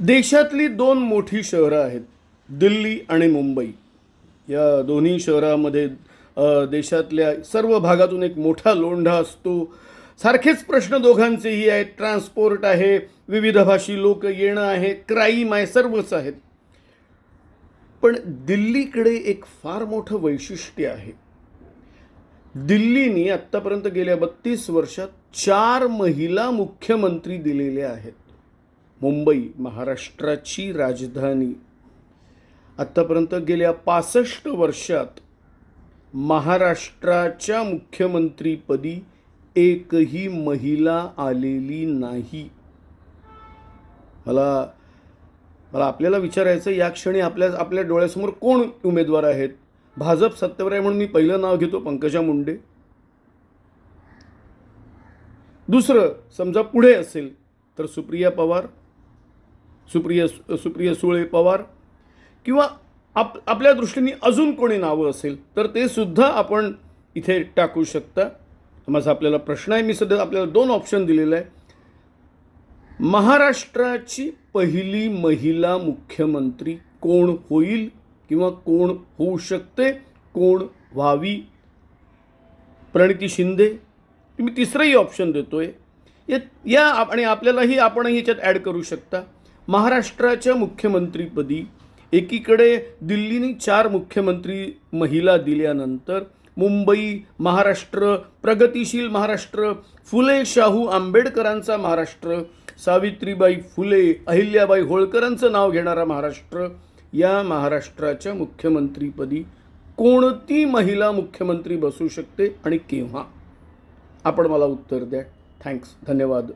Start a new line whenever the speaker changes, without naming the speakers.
देशातली दोन मोठी शहरं आहेत दिल्ली आणि मुंबई. या दोन्ही शहरामध्ये देशातल्या सर्व भागातून एक मोठा लोंढा असतो. सारखेच प्रश्न दोघांचेही आहेत. ट्रान्सपोर्ट आहे विविध भाषी लोक येणं आहे क्राईम आहे सर्वच आहेत. पण दिल्लीकडे एक फार मोठं वैशिष्ट्य आहे. दिल्लीने आत्तापर्यंत गेल्या बत्तीस वर्षात चार महिला मुख्यमंत्री दिलेल्या आहेत. मुंबई महाराष्ट्राची राजधानी. आत्तापर्यंत गेल्या पासष्ट वर्षात महाराष्ट्राच्या मुख्यमंत्रीपदी एकही महिला आलेली नाही. मला मला आपल्याला विचारायचं या क्षणी आपल्या आपल्या डोळ्यासमोर कोण उमेदवार आहेत? भाजप सत्तेवर आहे म्हणून मी पहिलं नाव घेतो पंकजा मुंडे. दुसरं समजा पुढे असेल तर सुप्रिया पवार. सुप्रिया सुप्रिया सुळे पवार किंवा आप आपल्या दृष्टीने अजून कोणी नावं असेल तर ते सुद्धा आपण इथे टाकू शकता. माझा आपल्याला प्रश्न आहे मी सध्या आपल्याला दोन ऑप्शन दिलेलं आहे महाराष्ट्राची पहिली महिला मुख्यमंत्री कोण होईल किंवा कोण होऊ शकते कोण व्हावी? प्रणिती शिंदे. मी तिसरंही ऑप्शन देतोय. या या आणि आपल्यालाही आपणही याच्यात ॲड करू शकता. महाराष्ट्राच्या मुख्यमंत्रीपदी एकीकडे दिल्लीने चार मुख्यमंत्री महिला दिल्यानंतर मुंबई महाराष्ट्र प्रगतिशील महाराष्ट्र फुले शाहू आंबेडकरांचा महाराष्ट्र सावित्रीबाई फुले अहिल्याबाई होळकरांचं नाव घेणारा महाराष्ट्र या महाराष्ट्राच्या मुख्यमंत्रीपदी कोणती महिला मुख्यमंत्री बसू शकते आणि केव्हा? आपण मला उत्तर द्या. थँक्स धन्यवाद.